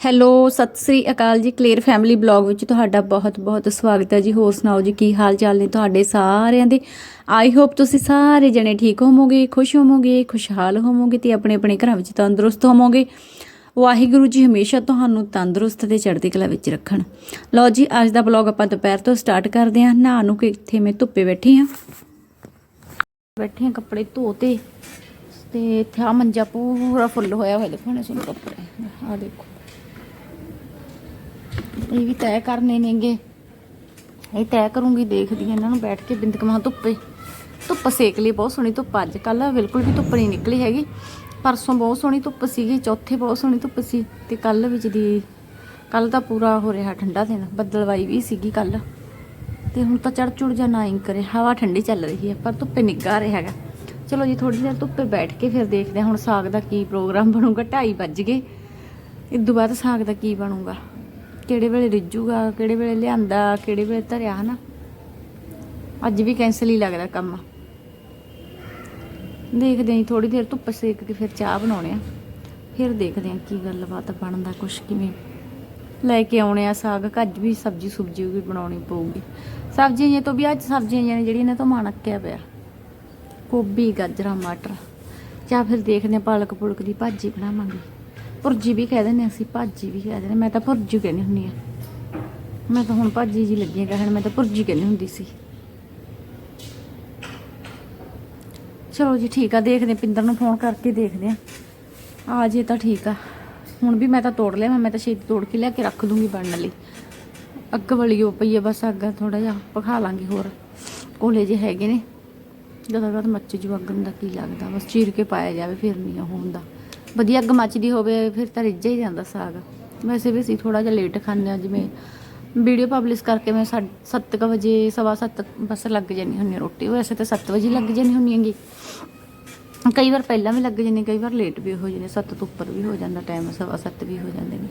Hello, Sat Sri ਅਕਾਲ ਜੀ clear family blog ਵਿੱਚ ਤੁਹਾਡਾ ਬਹੁਤ-ਬਹੁਤ ਸਵਾਗਤ ਹੈ ਜੀ। ਹੋਰ ਸੁਣਾਓ ਜੀ, ਕੀ ਹਾਲ ਚਾਲ ਨੇ ਤੁਹਾਡੇ ਸਾਰਿਆਂ ਦੇ? ਆਈ ਹੋਪ ਤੁਸੀਂ ਸਾਰੇ ਜਣੇ ਠੀਕ ਹੋਵੋਗੇ, ਖੁਸ਼ ਹੋਵੋਗੇ, ਖੁਸ਼ਹਾਲ ਹੋਵੋਗੇ ਤੇ ਆਪਣੇ ਆਪਣੇ ਘਰਾਂ ਵਿੱਚ ਤੰਦਰੁਸਤ ਹੋਵੋਗੇ। ਵਾਹਿਗੁਰੂ ਜੀ ਹਮੇਸ਼ਾ ਤੁਹਾਨੂੰ ਤੰਦਰੁਸਤ ਤੇ ਚੜ੍ਹਦੀ ਕਲਾ ਵਿੱਚ ਰੱਖਣ। ਲਓ ਜੀ, ਅੱਜ ਦਾ ਬਲੌਗ ਆਪਾਂ ਦੁਪਹਿਰ ਤੋਂ ਸਟਾਰਟ ਕਰਦੇ ਹਾਂ। ਨਹਾ ਨੂੰ ਕਿ ਇੱਥੇ ਮੈਂ ਧੁੱਪੇ ਬੈਠੀ ਹਾਂ। ਬੈਠੇ ਹਾਂ ਕੱਪੜੇ ਧੋਤੇ ਤੇ ਇੱਥੇ ਆ ਮੰਜਾ ਪੂਰਾ ਫੁੱਲ ਹੋਇਆ ਹੋਇਆ, ਦੇਖੋ ਨੇ ਸੁਣ ਕੱਪੜੇ। ਆ ਦੇਖੋ। ਇਹ ਵੀ ਤੈਅ ਕਰਨੇ ਨੇਗੇ। ਇਹ ਤੈਅ ਕਰੂੰਗੀ, ਦੇਖਦੀ ਹਾਂ ਇਹਨਾਂ ਨੂੰ ਬੈਠ ਕੇ ਬਿੰਦਕ ਮਾਂ ਧੁੱਪੇ। ਧੁੱਪ ਸੇਕ ਲਈ ਬਹੁਤ ਸੋਹਣੀ ਧੁੱਪ ਅੱਜ ਕੱਲ ਬਿਲਕੁਲ ਵੀ ਧੁੱਪ ਨਹੀਂ ਨਿਕਲੀ ਹੈਗੀ। ਪਰਸੋਂ ਬਹੁਤ ਸੋਹਣੀ ਧੁੱਪ ਸੀਗੀ, ਚੌਥੇ ਬਹੁਤ ਸੋਹਣੀ ਧੁੱਪ ਸੀ ਤੇ ਕੱਲ ਵਿੱਚ ਦੀ ਕੱਲ ਤਾਂ ਪੂਰਾ ਹੋ ਰਿਹਾ ਠੰਡਾ ਦਿਨ। ਬੱਦਲਵਾਈ ਵੀ ਸੀਗੀ ਕੱਲ ਤੇ ਹੁਣ ਤਾਂ ਚੜ ਚੁੜ ਜਾਂ ਨਾ ਹੀ ਕਰੇ ਹਵਾ ਠੰਡੀ ਚੱਲ ਰਹੀ ਹੈ, ਪਰ ਧੁੱਪੇ ਨਿੱਗਾ ਰਿਹਾ ਹੈਗਾ। ਚਲੋ ਜੀ ਥੋੜੀ ਦੇਰ ਧੁੱਪੇ ਬੈਠ ਕੇ ਫਿਰ ਦੇਖਦੇ ਹਾਂ ਹੁਣ ਸਾਗ ਦਾ ਕੀ ਪ੍ਰੋਗਰਾਮ ਬਣੂਗਾ। 2:30 ਵੱਜ ਗਏ। ਇਦੋਂ ਬਾਅਦ ਸਾਗ ਦਾ ਕੀ ਬਣੂਗਾ? ਕਿਹੜੇ ਵੇਲੇ ਰਿੱਝੂਗਾ, ਕਿਹੜੇ ਵੇਲੇ ਲਿਆਂਦਾ, ਕਿਹੜੇ ਵੇਲੇ ਧਰਿਆ ਹਨਾ। ਅੱਜ ਵੀ ਕੈਂਸਲ ਹੀ ਲੱਗਦਾ ਕੰਮ। ਦੇਖਦੇ ਆਂ ਥੋੜੀ ਦੇਰ ਧੁੱਪ ਸੇਕ ਕੇ ਫਿਰ ਚਾਹ ਬਣਾਉਣੇ ਆ। ਫਿਰ ਦੇਖਦੇ ਆਂ ਕੀ ਗੱਲਬਾਤ ਬਣਦਾ, ਕੁਛ ਕਿਵੇਂ। ਲੈ ਕੇ ਆਉਣੇ ਆ ਸਾਗ ਕੱਜ ਵੀ ਸਬਜੀ ਸੁਬਜੀ ਵੀ ਬਣਾਉਣੀ ਪਊਗੀ। ਸਬਜ਼ੀਆਂ ਤੋਂ ਵੀ ਅੱਜ ਸਬਜ਼ੀਆਂ ਨੇ ਜਿਹੜੀਆਂ ਨੇ ਤੋਂ ਮਣਕਿਆ ਪਿਆ। ਗੋਭੀ, ਗਾਜਰਾਂ, ਮਟਰ। ਜਾਂ ਫਿਰ ਦੇਖਦੇ ਆਂ ਪਾਲਕ ਪੁਲਕ ਦੀ ਭਾਜੀ ਬਣਾਵਾਂਗੇ। ਭੁਰਜੀ ਵੀ ਕਹਿ ਦਿੰਦੇ ਅਸੀਂ ਭਾਜੀ ਵੀ ਕਹਿ ਦਿੰਦੇ ਮੈਂ ਤਾਂ ਭੁਰਜੀ ਕਹਿੰਦੀ ਹੁੰਦੀ ਆ। ਮੈਂ ਤਾਂ ਹੁਣ ਭਾਜੀ ਜੀ ਲੱਗੀ ਕਹਿਣ, ਮੈਂ ਤਾਂ ਭੁਰਜੀ ਕਹਿੰਦੀ ਹੁੰਦੀ ਸੀ। ਚਲੋ ਜੀ, ਠੀਕ ਆ, ਦੇਖਦੇ ਪਿੰਦਰ ਨੂੰ ਫੋਨ ਕਰਕੇ ਦੇਖਦੇ ਆ। ਆ ਜੇ ਤਾਂ ਠੀਕ ਆ। ਹੁਣ ਵੀ ਮੈਂ ਤਾਂ ਤੋੜ ਲਿਆ, ਮੈਂ ਤਾਂ ਛੇਤੀ ਤੋੜ ਕੇ ਲਿਆ ਕੇ ਰੱਖ ਦੂੰਗੀ ਬਣਨ ਲਈ। ਅੱਗ ਵਾਲੀ ਉਹ ਪਈ ਆ, ਬਸ ਅੱਗ ਥੋੜਾ ਜਿਹਾ ਪਖਾ ਲਾਂਗੇ ਹੋਰ। ਕੋਲੇ ਜੇ ਹੈਗੇ ਨੇ। ਜਦੋਂ ਬਾਅਦ ਮੱਚ ਜੂ, ਅੱਗ ਦਾ ਕੀ ਲੱਗਦਾ? ਬਸ ਚੀਰ ਕੇ ਪਾਇਆ ਜਾਵੇ, ਫਿਰ ਨਹੀਂ ਉਹ ਹੁੰਦਾ ਵਧੀਆ ਅੱਗ ਮੱਚਦੀ ਹੋਵੇ, ਫਿਰ ਤਾਂ ਰਿੱਝ ਹੀ ਜਾਂਦਾ ਸਾਗ। ਵੈਸੇ ਵੀ ਅਸੀਂ ਥੋੜਾ ਜਿਹਾ ਲੇਟ ਖਾਂਦੇ ਆ ਜਿਵੇਂ ਵੀਡੀਓ ਪਬਲਿਸ਼ ਕਰਕੇ ਮੈਂ 7:00 ਵਜੇ, ਸਵਾ ਸੱਤ ਬਸ ਲੱਗ ਜਾਂਦੀ ਹੁੰਦੀ ਹਾਂ ਰੋਟੀ। ਵੈਸੇ ਤਾਂ 7 ਵਜੇ ਲੱਗ ਜਾਂਦੀ ਹੁੰਦੀ ਹੈਗੀ। ਕਈ ਵਾਰ ਪਹਿਲਾਂ ਵੀ ਲੱਗ ਜਾਂਦੀ, ਕਈ ਵਾਰ ਲੇਟ ਵੀ ਹੋ ਜਾਂਦੇ 7 ਤੋਂ ਉੱਪਰ ਵੀ ਹੋ ਜਾਂਦਾ ਟਾਈਮ ਸਵਾ ਸੱਤ ਵੀ ਹੋ ਜਾਂਦੇ ਨੇ।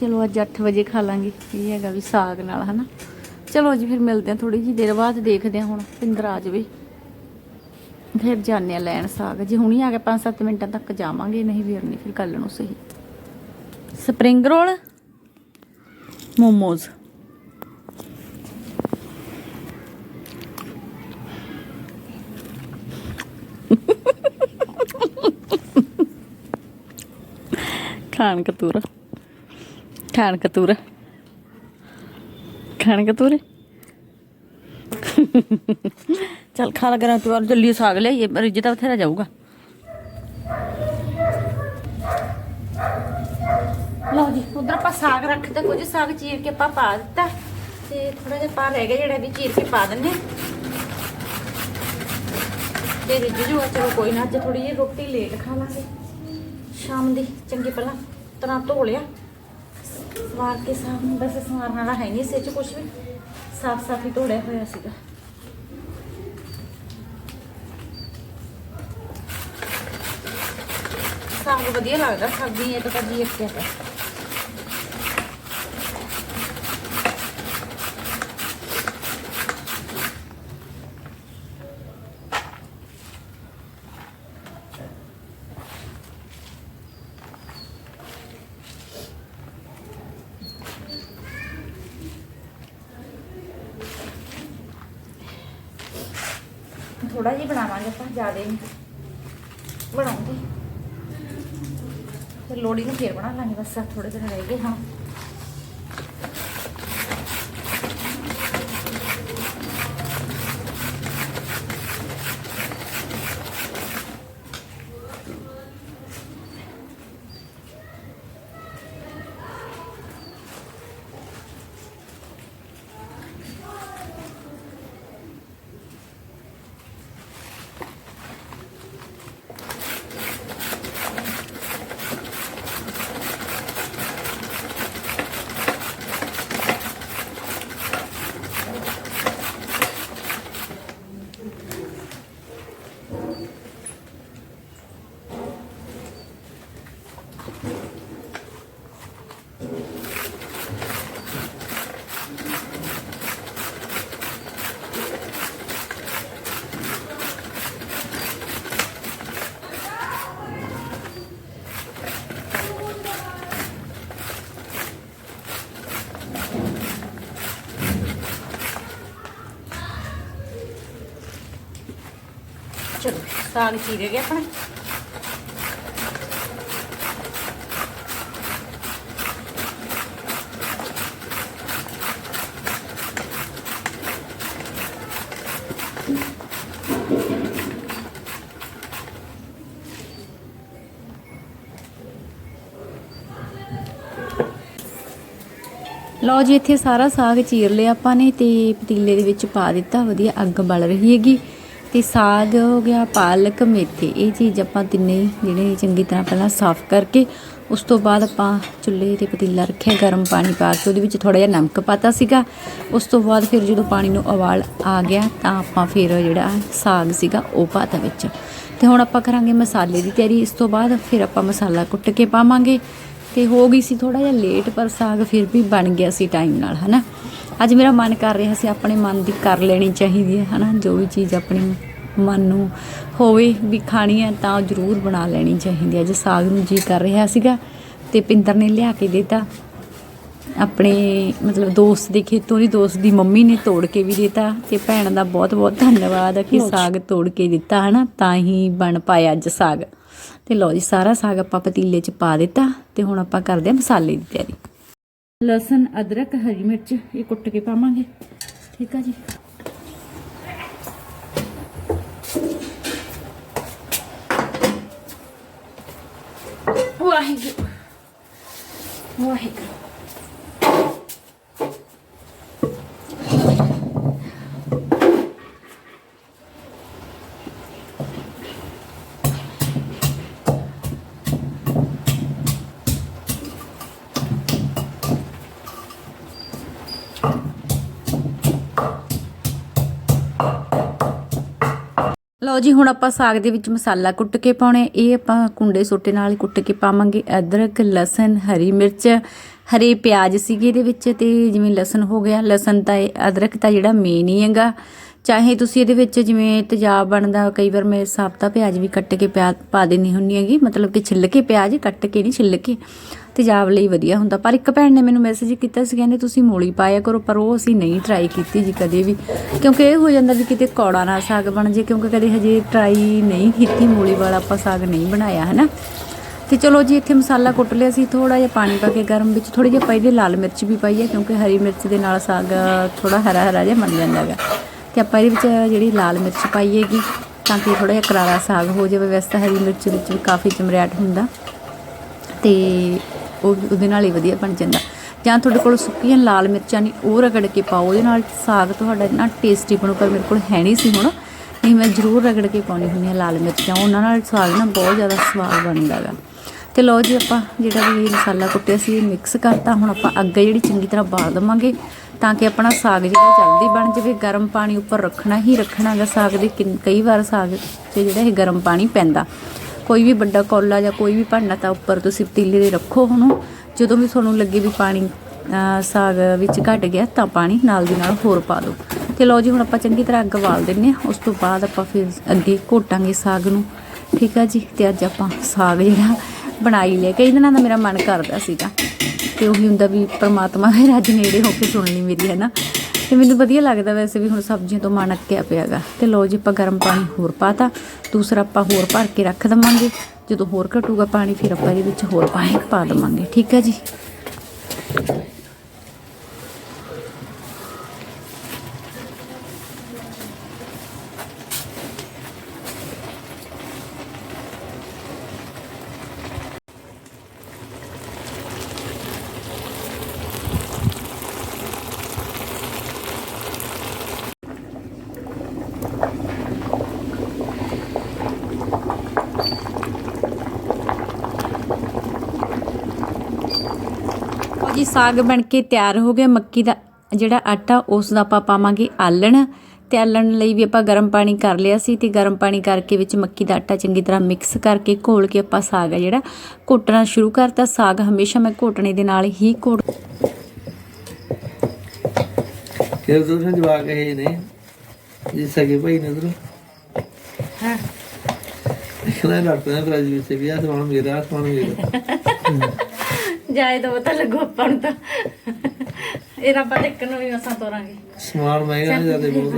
ਚਲੋ ਅੱਜ 8 ਵਜੇ ਖਾ ਲਾਂਗੇ, ਇਹ ਹੈਗਾ ਵੀ ਸਾਗ ਨਾਲ, ਹਨਾ। ਚਲੋ ਜੀ, ਫਿਰ ਮਿਲਦੇ ਆ ਥੋੜੀ ਜੀ ਦੇਰ ਬਾਅਦ, ਦੇਖਦੇ ਆ ਹੁਣ ਪਿੰਦਰ ਆ ਜਾਵੇ ਫਿਰ ਜਾਂਦੇ ਆ ਲੈਣ ਸਾਗ। ਜੇ ਹੁਣੀ ਆ ਕੇ 5-7 ਮਿੰਟਾਂ ਤੱਕ ਜਾਵਾਂਗੇ, ਨਹੀਂ ਫਿਰ ਨਹੀਂ ਫਿਰ ਕੱਲ ਨੂੰ ਸਹੀ। Spring roll, momos. ਖਾਣ ਕਤੂਰਾ ਖਾਣ ਕਤੂਰਾ। ਖਾਣ ਕਤੂਰੇ। ਚੱਲ ਖਾ ਲਗਾ ਤੂੰ ਔਰ ਜल्दी ਸਾਗ ਲਿਆਈਏ ਰਿੱਜ ਤਾਂ ਬਥੇਰਾ ਜਾਊਗਾ। ਲਓ ਜੀ, ਉਧਰ ਆਪਾਂ ਸਾਗ ਰੱਖਤਾ ਕੁਝ ਸਾਗ ਚੀਰ ਕੇ ਆਪਾਂ ਪਾ ਦਿੱਤਾ। ਤੇ ਥੋੜਾ ਜਿਹਾ ਪਾ ਰਹਿ ਗਿਆ ਜਿਹੜਾ ਵੀ ਚੀਰ ਕੇ ਪਾ ਦਿੰਨੇ ਤੇ ਰਿੱਝ ਜੂਗਾ ਚਲੋ ਕੋਈ ਨਾ, ਅੱਜ ਥੋੜੀ ਜਿਹੀ ਰੋਟੀ ਲੇਟ ਖਾ ਲਾਂਗੇ ਸ਼ਾਮ ਦੀ, ਚੰਗੀ ਪਹਿਲਾਂ ਤਰ੍ਹਾਂ ਧੋ ਲਿਆ। ਸਵਾਰ ਕੇ ਸਾਗ ਨੂੰ ਸਵਾਰਨ ਵਾਲਾ ਹੈ ਨਹੀਂ ਇਸੇ ਚ ਕੁਝ ਵੀ। ਸਾਫ਼ ਸਾਫ਼ ਹੀ ਧੋੜਿਆ ਹੋਇਆ ਸੀਗਾ। ਸਾਗ ਵਧੀਆ ਲੱਗਦਾ ਸਬਜ਼ੀ ਇਹ ਤਾਂ ਕਦੀ ਇੱਕ ਹੈ ਥੋੜਾ ਜਿਹਾ ਬਣਾਵਾਂਗੇ ਆਪਾਂ, ਜ਼ਿਆਦਾ ਨਹੀਂ। ਬਣਾਉਂਗੇ। ਲੋੜੀ ਨੂੰ ਫੇਰ ਬਣਾ ਲਾਂਗੇ ਬਸ ਥੋੜੇ ਦਿਨ ਰਹਿ ਗਏ ਹਾਂ ਸਾਗ ਚੀਰੇ ਗਏ ਆਪਣੇ। ਲਓ ਜੀ, ਇੱਥੇ ਸਾਰਾ ਸਾਗ ਚੀਰ ਲਿਆ ਆਪਾਂ ਨੇ ਤੇ ਪਤੀਲੇ ਦੇ ਵਿੱਚ ਪਾ ਦਿੱਤਾ। ਵਧੀਆ ਅੱਗ ਬਲ ਰਹੀ ਹੈਗੀ। ਤੇ ਸਾਗ ਹੋ ਗਿਆ, ਪਾਲਕ, ਮੇਥੇ, ਇਹ ਚੀਜ਼ ਆਪਾਂ ਤਿੰਨੇ ਜਿਹੜੇ ਚੰਗੀ ਤਰ੍ਹਾਂ ਪਹਿਲਾਂ ਸਾਫ਼ ਕਰਕੇ ਉਸ ਤੋਂ ਬਾਅਦ ਆਪਾਂ ਚੁੱਲ੍ਹੇ ਤੇ ਪਤੀਲਾ ਰੱਖਿਆ, ਗਰਮ ਪਾਣੀ ਪਾ ਕੇ ਉਹਦੇ ਵਿੱਚ ਥੋੜਾ ਜਿਹਾ ਨਮਕ ਪਾਤਾ ਸੀਗਾ। ਉਸ ਤੋਂ ਬਾਅਦ ਫਿਰ ਜਦੋਂ ਪਾਣੀ ਨੂੰ ਉਬਾਲ ਆ ਗਿਆ ਤਾਂ ਆਪਾਂ ਫਿਰ ਜਿਹੜਾ ਸਾਗ ਸੀਗਾ ਉਹ ਪਾਤਾ ਵਿੱਚ। ਤੇ ਹੁਣ ਆਪਾਂ ਕਰਾਂਗੇ ਮਸਾਲੇ ਦੀ ਤਿਆਰੀ, ਇਸ ਤੋਂ ਬਾਅਦ ਫਿਰ ਆਪਾਂ ਮਸਾਲਾ ਕੁੱਟ ਕੇ ਪਾਵਾਂਗੇ। ਤੇ ਹੋ ਗਈ ਸੀ ਥੋੜਾ ਜਿਹਾ ਲੇਟ, ਪਰ ਸਾਗ ਫਿਰ ਵੀ ਬਣ ਗਿਆ ਸੀ ਟਾਈਮ ਨਾਲ, ਹਨਾ? ਅੱਜ ਮੇਰਾ ਮਨ ਕਰ ਰਿਹਾ ਸੀ ਆਪਣੇ ਮਨ ਦੀ ਕਰ ਲੈਣੀ ਚਾਹੀਦੀ ਹੈ ਹਨਾ? ਜੋ ਵੀ ਚੀਜ਼ ਆਪਣੇ ਮਨ ਨੂੰ ਹੋਵੇ ਵੀ ਖਾਣੀ ਹੈ ਤਾਂ ਜ਼ਰੂਰ ਬਣਾ ਲੈਣੀ ਚਾਹੀਦੀ ਹੈ। ਅੱਜ ਸਾਗ ਨੂੰ ਜੀ ਕਰ ਰਿਹਾ ਸੀਗਾ ਤੇ ਪਿੰਦਰ ਨੇ ਲਿਆ ਕੇ ਦਿੱਤਾ। ਆਪਣੇ ਮਤਲਬ ਦੋਸਤ ਦੇ ਖੇਤੋਂ ਦੀ ਦੋਸਤ ਦੀ ਮੰਮੀ ਨੇ ਤੋੜ ਕੇ ਵੀ ਦਿੱਤਾ ਤੇ ਭੈਣ ਦਾ ਬਹੁਤ ਬਹੁਤ ਧੰਨਵਾਦ ਕਿ ਸਾਗ ਤੋੜ ਕੇ ਦਿੱਤਾ ਹਨਾ? ਤਾਂ ਹੀ ਬਣ ਪਾਇਆ ਅੱਜ ਸਾਗ। ਤੇ ਲਓ ਜੀ ਸਾਰਾ ਸਾਗ ਆਪਾਂ ਪਤੀਲੇ 'ਚ ਪਾ ਦਿੱਤਾ ਤੇ ਹੁਣ ਆਪਾਂ ਕਰਦੇ ਹਾਂ ਮਸਾਲੇ ਦੀ ਤਿਆਰੀ। ਲਸਣ ਅਦਰਕ ਹਰੀ ਮਿਰਚ ਇਹ ਕੁੱਟ ਕੇ ਪਾਵਾਂਗੇ। ਠੀਕ ਆ ਜੀ? ਵਾਹਿਗੁਰੂ। ਵਾਹਿਗੁਰੂ। ਲਓ ਜੀ, ਹੁਣ ਆਪਾਂ ਸਾਗ ਦੇ ਵਿੱਚ ਮਸਾਲਾ ਕੁੱਟ ਕੇ ਪਾਉਣੇ। ਇਹ ਆਪਾਂ ਕੁੰਡੇ ਸੋਟੇ ਨਾਲ ਕੁੱਟ ਕੇ ਪਾਵਾਂਗੇ। ਅਦਰਕ, ਲਸਣ, ਹਰੀ ਮਿਰਚ, ਹਰੇ ਪਿਆਜ਼ ਸੀਗੇ ਇਹਦੇ ਵਿੱਚ ਤੇ ਜਿਵੇਂ ਲਸਣ ਹੋ ਗਿਆ, ਲਸਣ ਤਾਂ ਇਹ ਅਦਰਕ ਤਾਂ ਜਿਹੜਾ ਮੇਨ ਹੀ ਹੈਗਾ। ਚਾਹੇ ਤੁਸੀਂ ਇਹਦੇ ਵਿੱਚ ਜਿਵੇਂ ਤੇਜ਼ਾਬ ਬਣਦਾ, ਕਈ ਵਾਰ ਮੈਂ ਸਾਬਤਾ ਪਿਆਜ਼ ਵੀ ਕੱਟ ਕੇ ਪਿਆ, ਪਾ ਦਿੰਦੀ ਹੁੰਦੀ ਹੈਗੀ, ਮਤਲਬ ਕਿ ਛਿੱਲ ਕੇ ਪਿਆਜ਼ ਕੱਟ ਕੇ ਨਹੀਂ ਛਿੱਲ ਕੇ, ਤੇਜ਼ਾਬ ਲਈ ਵਧੀਆ ਹੁੰਦਾ। ਪਰ ਇੱਕ ਭੈਣ ਨੇ ਮੈਨੂੰ ਮੈਸੇਜ ਕੀਤਾ ਸੀ, ਕਹਿੰਦੇ ਤੁਸੀਂ ਮੂਲੀ ਪਾਇਆ ਕਰੋ, ਪਰ ਉਹ ਅਸੀਂ ਨਹੀਂ ਟਰਾਈ ਕੀਤੀ ਜੀ ਕਦੇ ਵੀ। ਕਿਉਂਕਿ ਇਹ ਹੋ ਜਾਂਦਾ ਵੀ ਕਿਤੇ ਕੌੜਾ ਨਾ ਸਾਗ ਬਣ ਜੇ, ਕਿਉਂਕਿ ਕਦੇ ਹਜੇ ਟਰਾਈ ਨਹੀਂ ਕੀਤੀ, ਮੂਲੀ ਵਾਲਾ ਆਪਾਂ ਸਾਗ ਨਹੀਂ ਬਣਾਇਆ ਹੈ ਨਾ ਤੇ ਚਲੋ ਜੀ, ਇੱਥੇ ਮਸਾਲਾ ਕੁੱਟ ਲਿਆ ਸੀ ਥੋੜਾ ਜਿਹਾ ਪਾਣੀ ਪਾ ਕੇ ਗਰਮ ਵਿੱਚ ਥੋੜੀ ਜਿਹੀ ਪਾਈ ਦੀ ਲਾਲ ਮਿਰਚ ਵੀ ਪਾਈ ਹੈ, ਕਿਉਂਕਿ ਹਰੀ ਮਿਰਚ ਦੇ ਨਾਲ ਸਾਗ ਥੋੜਾ ਹਰਾ ਹਰਾ ਜਿਹਾ ਬਣ ਜਾਂਦਾ ਹੈਗਾ। ਤੇ ਆਪਾਂ ਇਹਦੇ ਵਿੱਚ ਜਿਹੜੀ ਲਾਲ ਮਿਰਚ ਪਾਈ ਹੈਗੀ, ਤਾਂ ਕਿ ਥੋੜਾ ਜਿਹਾ ਕਰਾਰਾ ਸਾਗ ਹੋ ਜਾਵੇ, ਵੈਸੇ ਤਾਂ ਹਰੀ ਮਿਰਚ ਵਿੱਚ ਵੀ ਕਾਫੀ ਚਮਰਿਆਟ ਹੁੰਦਾ। ਤੇ ਉਹ ਉਹਦੇ ਨਾਲ ਹੀ ਵਧੀਆ ਬਣ ਜਾਂਦਾ। ਜਾਂ ਤੁਹਾਡੇ ਕੋਲ ਸੁੱਕੀਆਂ ਲਾਲ ਮਿਰਚਾਂ ਨਹੀਂ ਉਹ ਰਗੜ ਕੇ ਪਾਓ, ਉਹਦੇ ਨਾਲ ਸਾਗ ਤੁਹਾਡਾ ਇੰਨਾ ਟੇਸਟੀ ਬਣੂ, ਪਰ ਮੇਰੇ ਕੋਲ ਹੈ ਨਹੀਂ ਸੀ ਹੁਣ। ਨਹੀਂ, ਮੈਂ ਜ਼ਰੂਰ ਰਗੜ ਕੇ ਪਾਉਣੀ ਹੁੰਦੀ ਆ ਲਾਲ ਮਿਰਚਾਂ, ਉਹਨਾਂ ਨਾਲ ਸਾਗ ਨਾ ਬਹੁਤ ਜ਼ਿਆਦਾ ਸਵਾਦ ਬਣਦਾ ਹੈਗਾ ਤੇ ਲਓ ਜੀ ਆਪਾਂ ਜਿਹੜਾ ਵੀ ਇਹ ਮਸਾਲਾ ਕੁੱਟਿਆ ਸੀ, ਇਹ ਮਿਕਸ ਕਰਤਾ। ਹੁਣ ਆਪਾਂ ਅੱਗੇ ਜਿਹੜੀ ਚੰਗੀ ਤਰ੍ਹਾਂ ਬਾਲ ਦਵਾਂਗੇ। ਤਾਂ ਕਿ ਆਪਣਾ ਸਾਗ ਜਿਹੜਾ ਜਲਦੀ ਬਣ ਜਾਵੇ, ਗਰਮ ਪਾਣੀ ਉੱਪਰ ਰੱਖਣਾ ਹੀ ਰੱਖਣਾ ਗਾ ਸਾਗ ਦੇ ਕਿੰਨ- ਕਈ ਵਾਰ ਸਾਗ 'ਚ ਜਿਹੜਾ ਇਹ ਗਰਮ ਪਾਣੀ ਪੈਂਦਾ। ਕੋਈ ਵੀ ਵੱਡਾ ਕੌਲਾ ਜਾਂ ਕੋਈ ਵੀ ਭਾਂਡਾ ਤਾਂ ਉੱਪਰ ਤੁਸੀਂ ਪਤੀਲੇ ਦੇ ਰੱਖੋ ਉਹਨੂੰ ਜਦੋਂ ਵੀ ਤੁਹਾਨੂੰ ਲੱਗੇ ਵੀ ਪਾਣੀ ਸਾਗ ਵਿੱਚ ਘਟ ਗਿਆ ਤਾਂ ਪਾਣੀ ਨਾਲ ਦੀ ਨਾਲ ਹੋਰ ਪਾ ਦਿਓ। ਤੇ ਲਓ ਜੀ, ਹੁਣ ਆਪਾਂ ਚੰਗੀ ਤਰ੍ਹਾਂ ਅੱਗ ਬਾਲ ਦਿੰਨੇ ਆ ਉਸ ਤੋਂ ਬਾਅਦ ਆਪਾਂ ਫਿਰ ਅੱਗੇ ਘੋਟਾਂਗੇ ਸਾਗ ਨੂੰ। ਠੀਕ ਆ ਜੀ? ਤੇ ਅੱਜ ਆਪਾਂ ਸਾਗ ਜਿਹੜਾ ਬਣਾਈ ਲਿਆ। ਕਈ ਦਿਨਾਂ ਦਾ ਮੇਰਾ ਮਨ ਕਰਦਾ ਸੀਗਾ। ਤੇ ਉਹੀ ਹੁੰਦਾ ਵੀ ਪ੍ਰਮਾਤਮਾ ਫਿਰ ਅੱਜ ਨੇੜੇ ਹੋ ਕੇ ਸੁਣ ਲਈ ਮੇਰੀ, ਹੈ ਨਾ? ਤੇ ਮੈਨੂੰ ਵਧੀਆ ਲੱਗਦਾ ਵੈਸੇ ਵੀ ਹੁਣ ਸਬਜ਼ੀਆਂ ਤੋਂ ਮਨ ਅੱਕਿਆ ਪਿਆਗਾ ਤੇ ਲਓ ਜੀ, ਆਪਾਂ ਗਰਮ ਪਾਣੀ ਹੋਰ ਪਾਤਾ। ਦੂਸਰਾ ਆਪਾਂ ਹੋਰ ਭਰ ਕੇ ਰੱਖ ਦਵਾਂਗੇ। ਜਦੋਂ ਹੋਰ ਘਟੂਗਾ ਪਾਣੀ, ਫਿਰ ਆਪਾਂ ਇਹਦੇ ਵਿੱਚ ਹੋਰ ਪਾਣੀ ਪਾ ਦਵਾਂਗੇ। ਠੀਕ ਹੈ ਜੀ? ਸਾਗ ਬਣ ਕੇ ਤਿਆਰ ਹੋ ਗਿਆ। ਮੱਕੀ ਦਾ ਜਿਹੜਾ ਆਟਾ ਉਸ ਦਾ ਆਪਾਂ ਪਾਵਾਂਗੇ ਆਲਣ ਤੇ ਆਲਣ ਲਈ ਵੀ ਆਪਾਂ ਗਰਮ ਪਾਣੀ ਕਰ ਲਿਆ ਸੀ ਤੇ ਗਰਮ ਪਾਣੀ ਕਰਕੇ ਵਿੱਚ ਮੱਕੀ ਦਾ ਆਟਾ ਚੰਗੀ ਤਰ੍ਹਾਂ ਮਿਕਸ ਕਰਕੇ ਘੋਲ ਕੇ ਆਪਾਂ ਸਾਗ ਆ ਜਿਹੜਾ ਘੋਟਣਾ ਸ਼ੁਰੂ ਕਰਤਾ। ਸਾਗ ਹਮੇਸ਼ਾ ਮੈਂ ਘੋਟਣੇ ਦੇ ਨਾਲ ਹੀ ਘੋਟ ਫਿਰ ਦੂਸਰੇ ਜਵਾਕ ਇਹ ਨੇ? ਜੀ ਸਕੇ ਭਾਈ ਨੇ ਉਧਰ ਹਾਂ। ਖਣਾ ਲੜਦੇ ਨੇ ਬਰਾਜੀ ਵਿੱਚ ਵੀ ਆ ਸਮਾਨ ਮੇਰਾ ਸਮਾਨ ਮੇਰਾ ਜਾਏ ਤਾਂ ਪਤਾ ਲੱਗੂ ਆਪਾਂ ਨੂੰ ਤਾਂ। ਇਹਦਾ ਆਪਾਂ ਦੇਖਣ ਨੂੰ ਵੀ ਮਸਾਂ ਤੋਰਾਂਗੇ। ਸਮਾਨ ਮਹਿੰਗਾ ਨਹੀਂ ਜਾਂਦੇ ਬਹੁਤ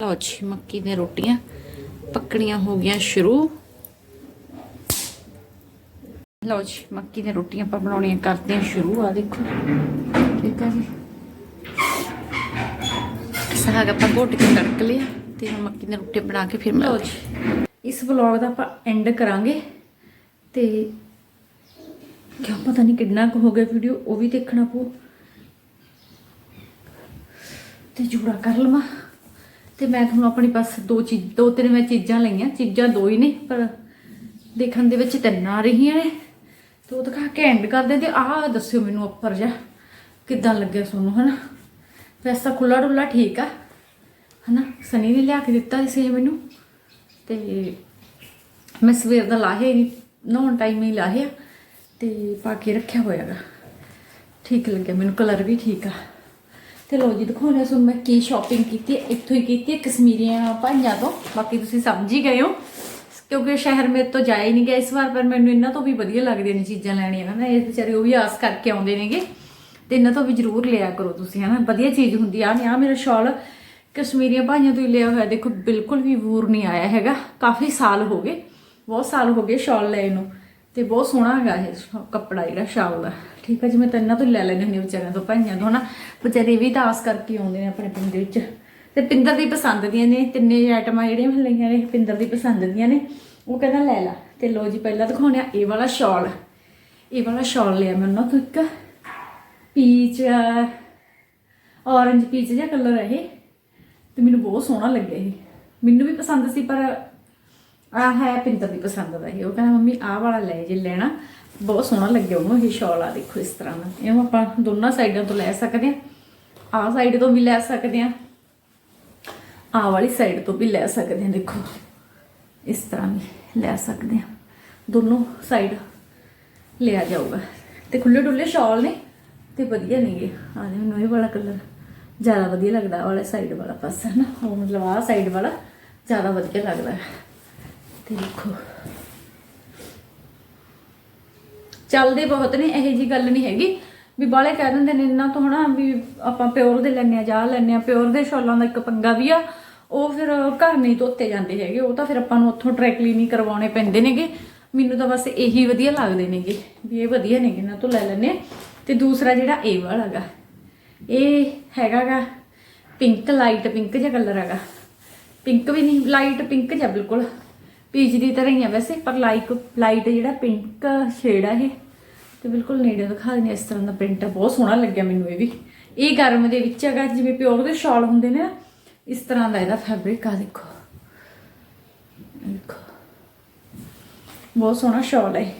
ਲਓ ਜੀ ਮੱਕੀ ਦੀਆਂ ਰੋਟੀਆਂ। ਪੱਕਣੀਆਂ ਹੋ ਗਈਆਂ ਸ਼ੁਰੂ। ਲਓ ਜੀ ਮੱਕੀ ਦੀਆਂ ਰੋਟੀਆਂ ਆਪਾਂ ਬਣਾਉਣੀਆਂ ਕਰਦੇ ਹਾਂ ਸ਼ੁਰੂ। ਆ ਦੇਖੋ ਠੀਕ ਹੈ ਜੀ। ਸਾਗ ਆਪਾਂ ਘੋਟ ਕੇ ਤੜਕ ਲਿਆ ਤੇ ਹੁਣ ਮੱਕੀ ਦੀਆਂ ਰੋਟੀਆਂ ਬਣਾ ਕੇ ਫਿਰ ਲਓ ਜੀ ਇਸ ਵਲੌਗ ਦਾ ਆਪਾਂ ਐਂਡ ਕਰਾਂਗੇ। ਤੇ ਕਿਉਂ ਪਤਾ ਨਹੀਂ ਕਿੰਨਾ ਕੁ ਹੋ ਗਿਆ ਵੀਡੀਓ ਉਹ ਵੀ ਦੇਖਣਾ ਪਊ। ਤੇ ਜੂੜਾ ਕਰ ਲਵਾਂ। ਤੇ ਮੈਂ ਤੁਹਾਨੂੰ ਆਪਣੀ ਬਸ ਦੋ ਚੀਜ਼, ਦੋ ਤਿੰਨ ਮੈਂ ਚੀਜ਼ਾਂ ਲਈਆਂ, ਚੀਜ਼ਾਂ ਦੋ ਹੀ ਨੇ, ਪਰ ਦੇਖਣ ਦੇ ਵਿੱਚ ਤਿੰਨ ਆ ਰਹੀਆਂ ਨੇ। ਤੇ ਉਹ ਦਿਖਾ ਕੇ ਐਂਡ ਕਰਦੇ ਤੇ ਆਹ ਦੱਸਿਓ ਮੈਨੂੰ ਉੱਪਰ ਜਾ, ਕਿੱਦਾਂ ਲੱਗਿਆ ਤੁਹਾਨੂੰ ਹਨਾ? ਵੈਸੇ ਤਾਂ ਖੁੱਲਾ ਡੁੱਲਾ ਠੀਕ ਆ, ਹਨਾ? ਸਨੀ ਨੇ ਲਿਆ ਕੇ ਦਿੱਤਾ ਸੀ ਮੈਨੂੰ। ਤੇ ਮੈਂ ਸਵੇਰ ਦਾ ਲਾਹਿਆ ਹੀ ਨਹੀਂ ਨਹਾਉਣ ਟਾਈਮ ਹੀ ਲਾਹਿਆ ਤੇ ਪਾ ਕੇ ਰੱਖਿਆ ਹੋਇਆਗਾ ਠੀਕ ਲੱਗਿਆ, ਮੈਨੂੰ ਕਲਰ ਵੀ ਠੀਕ ਆ। ਤੇ ਲੋ ਜੀ ਦਿਖਾਉਣਾ ਸੁਣ ਮੈਂ ਕੀ ਸ਼ਾਪਿੰਗ ਕੀਤੀ ਇੱਥੋਂ ਹੀ ਕੀਤੀ ਹੈ, ਕਸ਼ਮੀਰੀਆਂ ਭਾਈਆਂ ਤੋਂ। ਬਾਕੀ ਤੁਸੀਂ ਸਮਝ ਹੀ ਗਏ ਹੋ। ਕਿਉਂਕਿ ਸ਼ਹਿਰ ਮੇਰੇ ਤੋਂ ਜਾਇਆ ਹੀ ਨਹੀਂ ਗਿਆ ਇਸ ਵਾਰ, ਪਰ ਮੈਨੂੰ ਇਹਨਾਂ ਤੋਂ ਵੀ ਵਧੀਆ ਲੱਗਦੀਆਂ ਨੇ ਚੀਜ਼ਾਂ ਲੈਣੀਆਂ ਹਨਾ ਇਹ ਵਿਚਾਰੇ ਉਹ ਵੀ ਆਸ ਕਰਕੇ ਆਉਂਦੇ ਨੇਗੇ। ਤੇ ਇਹਨਾਂ ਤੋਂ ਵੀ ਜ਼ਰੂਰ ਲਿਆ ਕਰੋ ਤੁਸੀਂ, ਹਨਾ। ਵਧੀਆ ਚੀਜ਼ ਹੁੰਦੀ ਆ। ਆ ਮੇਰਾ ਸ਼ਾਲ ਕਸ਼ਮੀਰੀਆਂ ਭਾਈਆਂ ਤੋਂ ਹੀ ਲਿਆ ਹੋਇਆ। ਦੇਖੋ, ਬਿਲਕੁਲ ਵੀ ਵੂਰ ਨਹੀਂ ਆਇਆ ਹੈਗਾ। ਕਾਫੀ ਸਾਲ ਹੋ ਗਏ, ਬਹੁਤ ਸਾਲ ਹੋ ਗਏ ਸ਼ਾਲ ਲੈਣ ਨੂੰ। ਤੇ ਬਹੁਤ ਸੋਹਣਾ ਹੈਗਾ ਇਹ ਕੱਪੜਾ ਜਿਹੜਾ ਸ਼ਾਲ ਦਾ। ਠੀਕ ਹੈ ਜਿਵੇਂ ਤਾਂ ਇਹਨਾਂ ਤੋਂ ਹੀ ਲੈ ਲੈਂਦੇ ਹੁੰਦੇ ਵਿਚਾਰਿਆਂ ਤੋਂ, ਭਾਈਆਂ ਤੋਂ, ਹਨਾ? ਵਿਚਾਰੇ ਵੀ ਤਾਂ ਆਸ ਕਰਕੇ ਆਉਂਦੇ ਨੇ ਆਪਣੇ ਪਿੰਡ ਵਿੱਚ। ਤੇ ਪਿੰਦਰ ਦੀ ਪਸੰਦ ਦੀਆਂ ਨੇ, ਤਿੰਨੇ ਆਈਟਮਾਂ ਜਿਹੜੀਆਂ ਮੈਂ ਲਈਆਂ ਨੇ, ਪਿੰਦਰ ਦੀ ਪਸੰਦ ਦੀਆਂ ਨੇ। ਉਹ ਕਹਿੰਦਾ, ਲੈ ਲੈ। ਤੇ ਲੋ ਜੀ, ਪਹਿਲਾਂ ਦਿਖਾਉਣਿਆ ਇਹ ਵਾਲਾ ਸ਼ਾਲ। ਇਹ ਵਾਲਾ ਸ਼ਾਲ ਲਿਆ ਮੈਂ ਉਹਨਾਂ ਤੋਂ ਇੱਕ। ਪੀਚ ਔਰੰਜ ਪੀਚ ਜਿਹਾ ਕਲਰ ਹੈ ਇਹ। ਤੇ ਮੈਨੂੰ ਬਹੁਤ ਸੋਹਣਾ ਲੱਗਿਆ ਇਹ। ਮੈਨੂੰ ਵੀ ਪਸੰਦ ਸੀ, ਪਰ ਆ ਹੈ ਪਿੰਦਰ ਦੀ ਪਸੰਦ ਦਾ ਇਹ। ਉਹ ਕਹਿੰਦਾ, ਮੰਮੀ, ਆਹ ਵਾਲਾ ਲੈ ਜੇ ਲੈਣਾ। ਬਹੁਤ ਸੋਹਣਾ ਲੱਗਿਆ ਉਹਨੂੰ ਇਹ ਸ਼ਾਲ ਆ, ਦੇਖੋ ਇਸ ਤਰ੍ਹਾਂ ਦਾ ਇਹਨੂੰ ਆਪਾਂ ਦੋਨਾਂ ਸਾਈਡਾਂ ਤੋਂ ਲੈ ਸਕਦੇ ਆ ਆਹ ਸਾਈਡ ਤੋਂ ਵੀ ਲੈ ਸਕਦੇ ਆ ਆਹ ਵਾਲੀ ਸਾਈਡ ਤੋਂ ਵੀ ਲੈ ਸਕਦੇ ਆ ਦੇਖੋ। ਇਸ ਤਰ੍ਹਾਂ ਵੀ ਲੈ ਸਕਦੇ ਆ ਦੋਨੋਂ ਸਾਈਡ ਲਿਆ ਜਾਊਗਾ। ਤੇ ਖੁੱਲੇ ਡੁੱਲੇ ਸ਼ਾਲ ਨੇ ਤੇ ਵਧੀਆ ਨੇਗੇ ਆ ਜੇ ਮੈਨੂੰ ਇਹ ਵਾਲਾ ਕਲਰ ਜ਼ਿਆਦਾ ਵਧੀਆ ਲੱਗਦਾ, ਆਹ ਵਾਲਾ ਸਾਈਡ ਵਾਲਾ ਪਾਸਾ ਨਾ। ਉਹ ਮਤਲਬ ਆਹ ਸਾਈਡ ਵਾਲਾ ਜ਼ਿਆਦਾ ਵਧੀਆ ਲੱਗਦਾ। ਦੇਖੋ। ਚੱਲਦੇ ਬਹੁਤ ਨੇ, ਇਹੋ ਜੀ ਗੱਲ ਨਹੀਂ ਹੈਗੀ। ਵੀ ਬਾਲੇ ਕਹਿ ਦਿੰਦੇ ਨੇ ਇਹਨਾਂ ਤੋਂ ਹਨਾ ਵੀ ਆਪਾਂ ਪਿਓਰ ਦੇ ਲੈਣੇ ਆ ਜਾ ਲੈਣੇ ਆ ਪਿਓਰ ਦੇ ਸ਼ਾਲਾਂ ਦਾ ਇੱਕ ਪੰਗਾ ਵੀ ਆ, ਉਹ ਫਿਰ ਘਰ ਨਹੀਂ ਧੋਤੇ ਜਾਂਦੇ ਹੈਗੇ। ਉਹ ਤਾਂ ਫਿਰ ਆਪਾਂ ਨੂੰ ਉੱਥੋਂ ਡਰਾਈ ਕਲੀਨਿੰਗ ਕਰਵਾਉਣੇ ਪੈਂਦੇ ਨੇਗੇ। ਮੈਨੂੰ ਤਾਂ ਬਸ ਇਹੀ ਵਧੀਆ ਲੱਗਦੇ ਨੇਗੇ ਵੀ ਇਹ ਵਧੀਆ ਨੇਗੇ, ਇਹਨਾਂ ਤੋਂ ਲੈ ਲੈਣੇ ਤੇ ਦੂਸਰਾ ਜਿਹੜਾ ਇਹ ਵਾਲਾ ਹੈਗਾ ਇਹ ਹੈਗਾਗਾ ਪਿੰਕ ਲਾਈਟ ਪਿੰਕ ਜਿਹਾ ਕਲਰ ਹੈਗਾ। ਪਿੰਕ ਵੀ ਨਹੀਂ ਲਾਈਟ ਪਿੰਕ ਜਿਹਾ ਬਿਲਕੁਲ। ਪੀਚ ਦੀ ਤਰ੍ਹਾਂ ਹੀ ਆ ਵੈਸੇ, ਪਰ ਲਾਈਕ ਲਾਈਟ ਜਿਹੜਾ ਪਿੰਕ ਸ਼ੇਡ ਆ ਇਹ। ਤੇ ਬਿਲਕੁਲ ਨੇੜੇ ਦਿਖਾ ਦਿੰਦੇ ਇਸ ਤਰ੍ਹਾਂ ਦਾ ਪ੍ਰਿੰਟ ਆ। ਬਹੁਤ ਸੋਹਣਾ ਲੱਗਿਆ ਮੈਨੂੰ ਇਹ ਵੀ। ਇਹ ਗਰਮ ਦੇ ਵਿੱਚ ਹੈਗਾ, ਜਿਵੇਂ ਪਿਓਰ ਦੇ ਸ਼ਾਲ ਹੁੰਦੇ ਨੇ ਇਸ ਤਰ੍ਹਾਂ ਦਾ ਇਹਦਾ ਫੈਬਰਿਕ ਆ, ਦੇਖੋ। ਦੇਖੋ। ਬਹੁਤ ਸੋਹਣਾ ਸ਼ਾਲ ਹੈ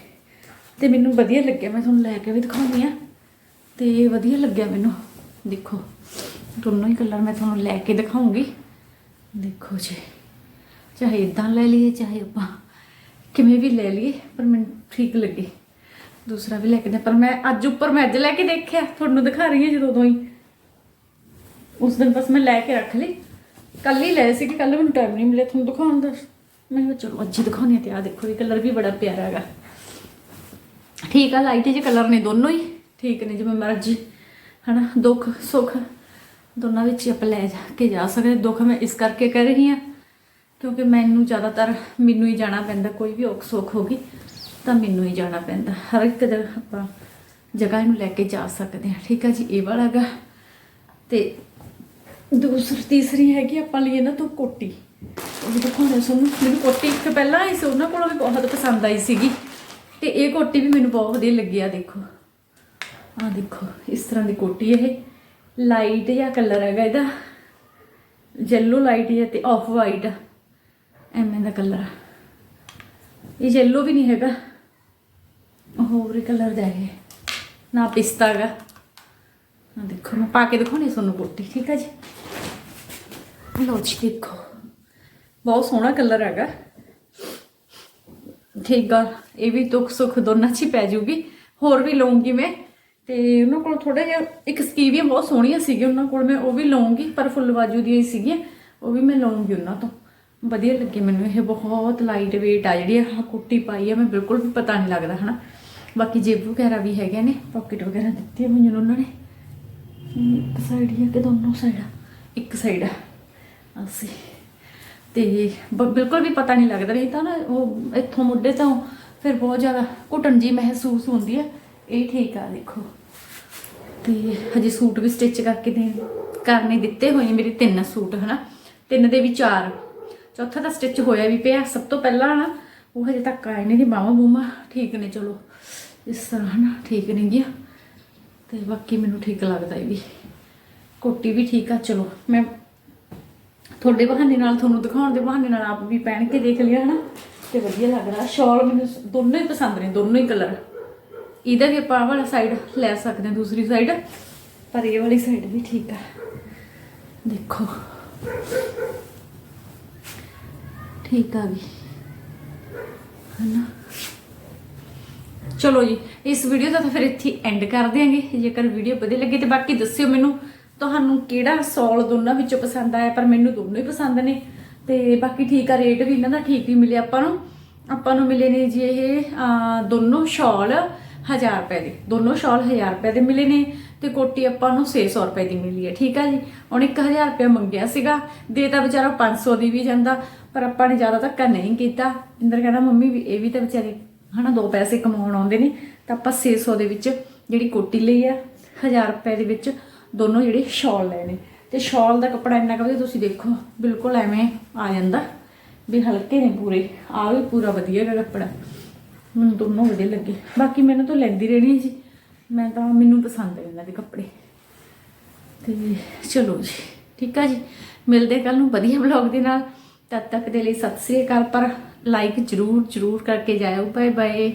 ਤੇ ਮੈਨੂੰ ਵਧੀਆ ਲੱਗਿਆ, ਮੈਂ ਤੁਹਾਨੂੰ ਲੈ ਕੇ ਵੀ ਦਿਖਾਉਂਦੀ ਆ। ਤੇ ਵਧੀਆ ਲੱਗਿਆ ਮੈਨੂੰ। ਦੇਖੋ, ਦੋਨੋਂ ਹੀ ਕਲਰ ਮੈਂ ਤੁਹਾਨੂੰ ਲੈ ਕੇ ਦਿਖਾਉਂਗੀ। ਦੇਖੋ ਜੀ। ਚਾਹੇ ਇਦਾਂ ਲੈ ਲਈਏ, ਚਾਹੇ ਆਪਾਂ ਕਿਵੇਂ ਵੀ ਲੈ ਲਈਏ, ਪਰ ਮੈਨੂੰ ਠੀਕ ਲੱਗੇ। ਦੂਸਰਾ ਵੀ ਲੈ ਕੇ ਦੇ ਪਰ ਮੈਂ ਅੱਜ ਉੱਪਰ ਮੈਂ ਅੱਜ ਲੈ ਕੇ ਦੇਖਿਆ, ਤੁਹਾਨੂੰ ਦਿਖਾ ਰਹੀ ਹਾਂ ਜਦੋਂ ਤੋਂ ਹੀ। ਉਸ ਦਿਨ ਬਸ ਮੈਂ ਲੈ ਕੇ ਰੱਖ ਲਈ। ਕੱਲ ਹੀ ਲਏ ਸੀ ਕਿ ਕੱਲ ਮੈਨੂੰ ਟਾਈਮ ਨਹੀਂ ਮਿਲਿਆ ਤੁਹਾਨੂੰ ਦਿਖਾਉਣ ਦਾ। ਮੈਂ ਕਿਹਾ ਚਲੋ, ਅੱਜ ਹੀ ਦਿਖਾਉਣੀ ਆ ਤੇ ਆ ਦੇਖੋ, ਇਹ ਕਲਰ ਵੀ ਬੜਾ ਪਿਆਰਾ ਹੈਗਾ। ਠੀਕ ਆ ਲਾਈਟ ਜਿਹੇ ਕਲਰ ਨੇ ਦੋਨੋਂ ਹੀ। ਠੀਕ ਨੇ ਜਿਵੇਂ ਮਰਜ਼ੀ, ਹਨਾ? ਦੁੱਖ, ਸੁੱਖ, ਦੋਨਾਂ ਵਿੱਚ ਹੀ ਆਪਾਂ ਲੈ ਜਾ ਕੇ ਜਾ ਸਕਦੇ ਦੁੱਖ ਮੈਂ ਇਸ ਕਰਕੇ ਕਹਿ ਰਹੀ ਹਾਂ ਕਿਉਂਕਿ ਮੈਨੂੰ ਜ਼ਿਆਦਾਤਰ ਮੈਨੂੰ ਹੀ ਜਾਣਾ ਪੈਂਦਾ, ਕੋਈ ਵੀ ਔਖ ਸੁੱਖ ਗਈ, ਤਾਂ ਮੈਨੂੰ ਹੀ ਜਾਣਾ ਪੈਂਦਾ। ਹਰ ਇੱਕ ਜਗ੍ਹਾ ਆਪਾਂ ਜਗ੍ਹਾ ਇਹਨੂੰ ਲੈ ਕੇ ਜਾ ਸਕਦੇ ਹਾਂ, ਠੀਕ ਹੈ ਜੀ? ਇਹ ਵਾਲਾ ਹੈਗਾ ਤੇ ਦੂਸਰੀ, ਤੀਸਰੀ ਹੈਗੀ ਆਪਾਂ ਲਈ ਇਹਨਾਂ ਤੋਂ ਕੋਟੀ। ਉਹ ਦਿਖਾਉਣਾ ਸਾਨੂੰ ਮੈਨੂੰ ਕੋਟੀ ਇੱਕ ਪਹਿਲਾਂ ਆਈ ਸੀ, ਉਹਨਾਂ ਕੋਲੋਂ ਵੀ ਬਹੁਤ ਪਸੰਦ ਆਈ ਸੀਗੀ। ਤੇ ਇਹ ਕੋਟੀ ਵੀ ਮੈਨੂੰ ਬਹੁਤ ਵਧੀਆ ਲੱਗੀ ਆ, ਦੇਖੋ। ਆ ਦੇਖੋ, ਇਸ ਤਰ੍ਹਾਂ ਦੀ ਕੋਟੀ ਇਹ। ਲਾਈਟ ਜਿਹਾ ਕਲਰ ਹੈਗਾ ਇਹਦਾ। ਯੈਲੋ ਲਾਈਟ ਜਿਹਾ ਤੇ ਆਫ ਵਾਈਟ ਐਵੇਂ ਦਾ ਕਲਰ ਇਹ ਯੈਲੋ ਵੀ ਨਹੀਂ ਹੈਗਾ। ਹੋਰ ਕਲਰ ਦਾ ਹੈ। ਨਾ ਪਿਸਤਾ ਹੈਗਾ। ਆ ਦੇਖੋ, ਮੈਂ ਪਾ ਕੇ ਦਿਖਾਉਣੀ ਤੁਹਾਨੂੰ ਕੋਟੀ, ਠੀਕ ਹੈ ਜੀ? ਲੋ ਜੀ, ਦੇਖੋ। ਬਹੁਤ ਸੋਹਣਾ ਕਲਰ ਹੈਗਾ। ਠੀਕ ਆ, ਇਹ ਵੀ ਦੁੱਖ ਸੁੱਖ ਦੋਨਾਂ 'ਚ ਹੀ ਪੈ ਜੂਗੀ ਹੋਰ ਵੀ ਲਵਾਂਗੀ ਮੈਂ। ਤੇ ਉਹਨਾਂ ਕੋਲ ਥੋੜਾ ਜਿਹਾ ਇੱਕ ਸਕੀਵੀਆਂ ਬਹੁਤ ਸੋਹਣੀਆਂ ਸੀਗੀਆਂ ਉਹਨਾਂ ਕੋਲ। ਮੈਂ ਉਹ ਵੀ ਲਵਾਂਗੀ ਪਰ ਫੁੱਲ ਬਾਜੂ ਦੀਆਂ ਹੀ ਸੀਗੀਆਂ। ਉਹ ਵੀ ਮੈਂ ਲਵਾਂਗੀ ਉਹਨਾਂ ਤੋਂ। ਵਧੀਆ ਲੱਗੀ ਮੈਨੂੰ, ਇਹ ਬਹੁਤ ਲਾਈਟ weight ਆ ਜਿਹੜੀ ਆਹ ਕੁੱਟੀ ਪਾਈ ਆ, ਮੈਂ ਬਿਲਕੁਲ ਵੀ ਪਤਾ ਨਹੀਂ ਲੱਗਦਾ, ਹਨਾ? ਬਾਕੀ ਜੇਬ ਵਗੈਰਾ ਵੀ ਹੈਗੇ ਨੇ ਪਾਕਟ ਵਗੈਰਾ ਦਿੱਤੀ ਆ ਮੈਨੂੰ ਉਹਨਾਂ ਨੇ। ਇੱਕ ਸਾਈਡ ਹੀ ਆ ਕਿ ਦੋਨੋਂ ਸਾਈਡ ਇੱਕ ਸਾਈਡ ਆ ਅਸੀਂ ਤੇ ਬ- ਬਿਲਕੁਲ ਵੀ ਪਤਾ ਨਹੀਂ ਲੱਗਦਾ ਨਹੀਂ ਤਾਂ ਨਾ, ਉਹ ਇੱਥੋਂ ਮੁੱਢੇ ਤੋਂ ਫਿਰ ਬਹੁਤ ਜ਼ਿਆਦਾ ਘੁਟਣ ਜੀ ਮਹਿਸੂਸ ਹੁੰਦੀ ਹੈ ਇਹ ਠੀਕ ਆ, ਦੇਖੋ। ਤੇ ਹਜੇ ਸੂਟ ਵੀ ਸਟਿਚ ਕਰਕੇ ਦੇ ਕਰਨੇ ਦਿੱਤੇ ਹੋਏ ਮੇਰੇ ਤਿੰਨ ਸੂਟ, ਹਨਾ? ਤਿੰਨ ਦੇ ਵੀ ਚਾਰ ਚੌਥਾ ਤਾਂ ਸਟਿਚ ਹੋਇਆ ਵੀ ਪਿਆ, ਸਭ ਤੋਂ ਪਹਿਲਾਂ ਨਾ ਉਹ ਹਜੇ ਤੱਕ ਆਏ ਨੇ ਦੀ ਬਾਵਾ ਬੂਮਾ ਠੀਕ ਨੇ, ਚਲੋ। ਇਸ ਤਰ੍ਹਾਂ ਨਾ ਠੀਕ ਨੇ ਗਿਆ। ਤੇ ਬਾਕੀ ਮੈਨੂੰ ਠੀਕ ਲੱਗਦਾ ਇਹ ਵੀ। ਕੋਟੀ ਵੀ ਠੀਕ ਆ, ਚਲੋ। ਮੈਂ ਤੁਹਾਡੇ ਬਹਾਨੇ ਨਾਲ ਤੁਹਾਨੂੰ ਦਿਖਾਉਣ ਦੇ ਬਹਾਨੇ ਨਾਲ ਆਪ ਵੀ ਪਹਿਨ ਕੇ ਦੇਖ ਲਿਆ, ਹਨਾ? ਤੇ ਵਧੀਆ ਲੱਗ ਰਿਹਾ। ਸ਼ਾਲ ਮੈਨੂੰ ਦੋਨੋਂ ਹੀ ਪਸੰਦ ਨੇ, ਦੋਨੋਂ ਹੀ ਕਲਰ ਇਹਦਾ ਵੀ ਆਪਾਂ ਆਹ ਵਾਲਾ ਸਾਈਡ ਲੈ ਸਕਦੇ ਹਾਂ, ਦੂਸਰੀ ਸਾਈਡ ਪਰ ਇਹ ਵਾਲੀ ਸਾਈਡ ਵੀ ਠੀਕ ਆ। ਦੇਖੋ। ਠੀਕ ਆ ਵੀ। ਹਨਾ? ਚਲੋ ਜੀ ਇਸ ਵੀਡੀਓ ਦਾ ਤਾਂ ਫਿਰ ਇੱਥੇ ਐਂਡ ਕਰ ਦਿਆਂਗੇ। ਜੇਕਰ ਵੀਡੀਓ ਵਧੀਆ ਲੱਗੇ ਤੇ ਬਾਕੀ ਦੱਸਿਓ ਮੈਨੂੰ ਤੁਹਾਨੂੰ ਕਿਹੜਾ ਸੌਲ ਦੋਨਾਂ ਵਿੱਚੋਂ ਪਸੰਦ ਆਇਆ ਪਰ ਮੈਨੂੰ ਦੋਨੋਂ ਹੀ ਪਸੰਦ ਨੇ। ਤੇ ਬਾਕੀ ਠੀਕ ਆ ਰੇਟ ਵੀ ਇਹਨਾਂ ਦਾ ਠੀਕ ਹੀ ਮਿਲਿਆ ਆਪਾਂ ਨੂੰ। ਆਪਾਂ ਨੂੰ ਮਿਲੇ ਨੇ ਜੀ ਇਹ ਅਹ, ਦੋਨੋਂ ਸ਼ਾਲ 1000 ਰੁਪਏ ਦੇ। ਦੋਨੋਂ ਸ਼ਾਲ 1000 ਰੁਪਏ ਦੇ ਮਿਲੇ ਨੇ ਤੇ ਕੋਟੀ ਆਪਾਂ ਨੂੰ 600 ਰੁਪਏ ਦੀ ਮਿਲੀ ਹੈ। ਠੀਕ ਆ ਜੀ? ਉਹਨੇ 1000 ਰੁਪਏ ਮੰਗਿਆ ਸੀਗਾ ਦੇ ਤਾਂ ਵਿਚਾਰਾ 500 ਦੀ ਵੀ ਜਾਂਦਾ। ਪਰ ਆਪਾਂ ਨੇ ਜ਼ਿਆਦਾ ਧੱਕਾ ਨਹੀਂ ਕੀਤਾ। ਇੰਦਰ ਕਹਿੰਦਾ, ਮੰਮੀ, ਵੀ ਇਹ ਵੀ ਤਾਂ ਵਿਚਾਰੇ, ਹਨਾ, ਦੋ ਪੈਸੇ ਕਮਾਉਣ ਆਉਂਦੇ ਨੇ। ਤਾਂ ਆਪਾਂ 600 ਦੇ ਵਿੱਚ ਜਿਹੜੀ ਕੋਟੀ ਲਈ ਆ 1000 ਰੁਪਏ ਦੇ ਵਿੱਚ ਦੋਨੋਂ ਜਿਹੜੇ ਸ਼ਾਲ ਲਏ ਨੇ। ਤੇ ਸ਼ਾਲ ਦਾ ਕੱਪੜਾ ਇੰਨਾ ਕੁ ਵਧੀਆ ਤੁਸੀਂ ਦੇਖੋ, ਬਿਲਕੁਲ ਐਵੇਂ ਆ ਜਾਂਦਾ। ਵੀ ਹਲਕੇ ਨੇ ਪੂਰੇ, ਆ ਵੀ ਪੂਰਾ ਵਧੀਆ ਹੈਗਾ ਕੱਪੜਾ। ਮੈਨੂੰ ਦੋਨੋਂ ਵਧੀਆ ਲੱਗੇ। ਬਾਕੀ ਮੈਨੂੰ ਤਾਂ ਲੈਂਦੀ ਰਹਿਣੀ ਜੀ। ਮੈਂ ਤਾਂ, ਮੈਨੂੰ ਪਸੰਦ ਹੈ ਇਹਨਾਂ ਦੇ ਕੱਪੜੇ। ਤੇ ਚਲੋ ਜੀ, ਠੀਕ ਆ ਜੀ। ਮਿਲਦੇ ਕੱਲ ਨੂੰ ਵਧੀਆ ਵਲੌਗ ਦੇ ਨਾਲ। ਤਦ ਤੱਕ ਦੇ ਲਈ ਸਤਿ ਸ੍ਰੀ ਅਕਾਲ ਪਰ ਲਾਈਕ ਜਰੂਰ ਜਰੂਰ ਕਰਕੇ ਜਾਇਓ। Bye bye